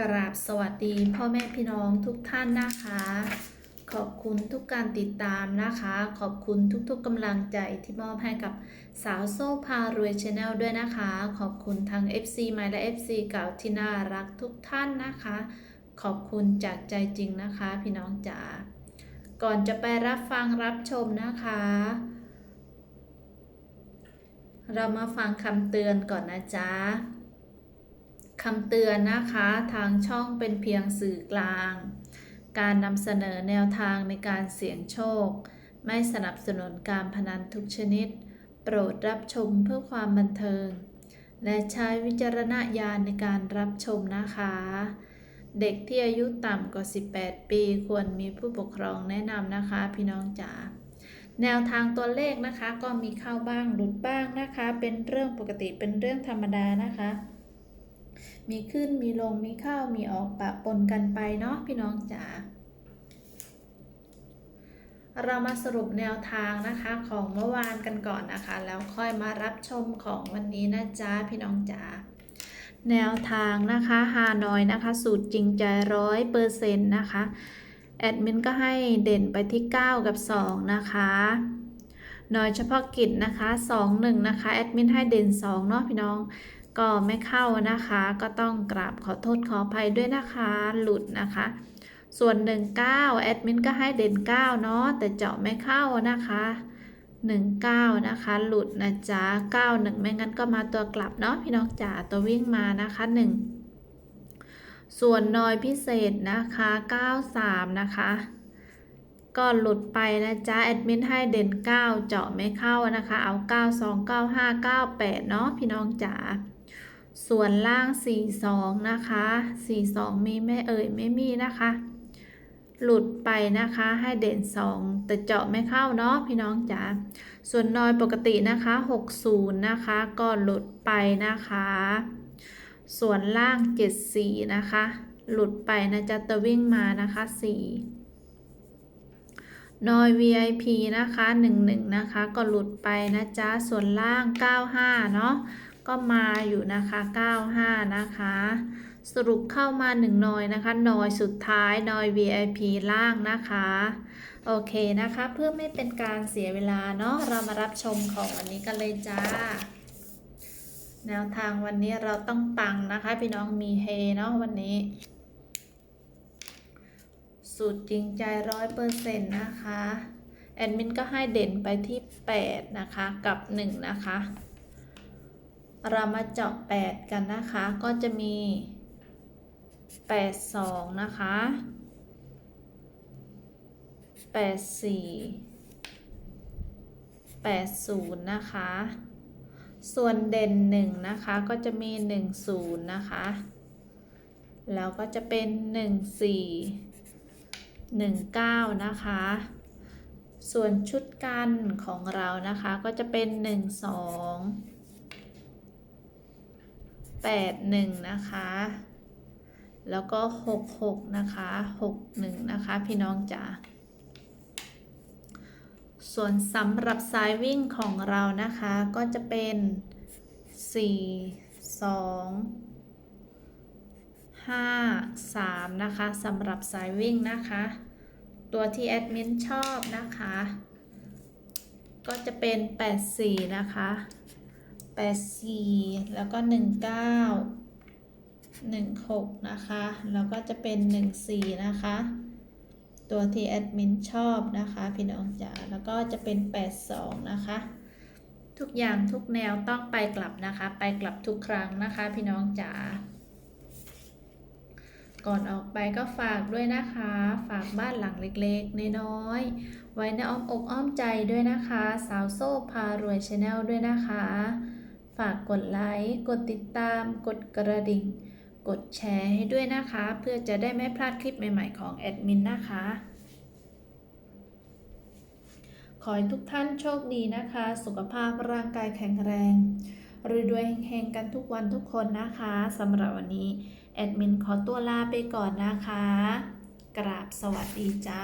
กราบสวัสดีพ่อแม่พี่น้องทุกท่านนะคะ ขอบคุณทุกการติดตามนะคะ ขอบคุณทุกๆกำลังใจที่มอบให้กับสาวโซ่พารวยชาแนลด้วยนะคะ ขอบคุณทั้ง FC ใหม่และ FC เก่าที่น่ารักทุกท่านนะคะ ขอบคุณจากใจจริงนะคะ พี่น้องจ๋าก่อนจะไปรับฟังรับชมนะคะ เรามาฟังคำเตือนก่อนนะจ๊ะ คำเตือนนะคะทางช่องเป็นเพียงสื่อกลาง การนำเสนอแนวทางในการเสี่ยงโชค ไม่สนับสนุนการพนันทุกชนิด โปรดรับชมเพื่อความบันเทิง และใช้วิจารณญาณในการรับชมนะคะ เด็กที่อายุต่ำกว่า 18 ปีควรมีผู้ปกครองแนะนำนะคะ พี่น้องจ๋าแนวทางตัวเลขนะคะ ก็มีเข้าบ้างหลุดบ้างนะคะ เป็นเรื่องปกติเป็นเรื่องธรรมดานะคะ มีขึ้นมีลงมีเข้ามีออกปะปนกันไปเนาะพี่น้องจ๋าเรามาสรุปแนวทางนะคะของเมื่อวานกันก่อนนะคะ แล้วค่อยมารับชมของวันนี้นะจ๊ะพี่น้องจ๋าแนวทางนะคะฮานอยนะคะ สูตรจริงใจร้อยเปอร์เซ็นต์นะคะแอดมินก็ให้เด่นไปที่ 9 กับ 2 นะคะหน่อยเฉพาะกิจนะคะ 2 1 นะคะแอดมินให้เด่น 2 เนาะพี่น้อง ก็ไม่เข้านะคะ ก็ต้องกราบขอโทษขออภัยด้วยนะคะ หลุดนะคะ ส่วน 19แอดมินก็ให้เด่น9เนาะแต่เจาะไม่เข้านะคะ19 นะคะ หลุดนะจ๊ะ91 ไม่งั้นก็มาตัวกลับเนาะพี่น้องจ๋าตัววิ่งมานะคะ 1 ส่วนนอยพิเศษนะคะ 93 นะคะ ก็หลุดไปนะจ๊ะแอดมินให้เด่น 9 เจาะไม่เข้านะคะ เอา 92 95 98 เนาะพี่น้องจ๋า ส่วนล่าง 42 นะคะ 42 มีไม่เอ่ยไม่มีนะคะ หลุดไปนะคะให้เด่น 2 แต่เจาะไม่เข้าเนาะพี่น้องจ๋าส่วนนอยปกตินะคะ 60 นะคะก็หลุดไปนะคะ ส่วนล่าง 74 นะคะ หลุดไปนะจ๊ะตัววิ่งมานะคะ 4 นอย VIP นะคะ 11 นะคะ ก็หลุดไปนะจ๊ะส่วนล่าง 95 เนาะ ก็มาอยู่นะคะ 95 นะคะ สรุปเข้ามา1นอยนะคะนอยสุดท้ายนอย VIP ล่างนะคะ โอเคนะคะ เพื่อไม่เป็นการเสียเวลาเนาะเรามารับชมของวันนี้กันเลยจ้า แนวทางวันนี้เราต้องปังนะคะ พี่น้องมีเฮเนาะวันนี้สูตรจริงใจร้อยเปอร์เซ็นต์นะคะ แอดมินก็ให้เด่นไปที่ 8 นะคะ กับ 1 นะคะ เรามาเจาะ 8 กันนะคะ ก็จะมี 8 2 นะคะ 8 4 8 0 นะคะ ส่วนเด่น 1 นะคะ ก็จะมี 1 0 นะคะ แล้วก็จะเป็น 1 4 1 9 นะคะ ส่วนชุดกันของเรานะคะ ก็จะเป็น 1 2 8 1 นะคะ แล้วก็ 6 6 นะคะ 6 1 นะคะ พี่น้องจ๋าส่วนสำหรับสายวิ่งของเรานะคะ ก็จะเป็น 4 2 5 3 นะคะสำหรับสายวิ่งนะคะ ตัวที่แอดมินชอบนะคะ ก็จะเป็น 84 นะคะ 84แล้วก็19 16นะคะ แล้วก็จะเป็น14นะคะ ตัวที่แอดมินชอบนะคะพี่น้องจ๋า แล้วก็จะเป็น82นะคะ ทุกอย่างทุกแนวต้องไปกลับนะคะ ไปกลับทุกครั้งนะคะพี่น้องจ๋าก่อนออกไปก็ฝากด้วยนะคะ ฝากบ้านหลังเล็กๆ น้อยๆ ไว้ในอ้อมอกอ้อมใจด้วยนะคะ สาวโซ่พารวยชาแนลด้วยนะคะ ฝากกดไลค์ กดติดตาม กดกระดิ่ง กดแชร์ให้ด้วยนะคะ เพื่อจะได้ไม่พลาดคลิปใหม่ๆของแอดมินนะคะ ขอให้ทุกท่านโชคดีนะคะ สุขภาพร่างกายแข็งแรงรวยด้วยๆเฮงๆกันทุกวันทุกคนนะคะสำหรับวันนี้ แอดมินขอตัวลาไปก่อนนะคะ กราบสวัสดีจ้า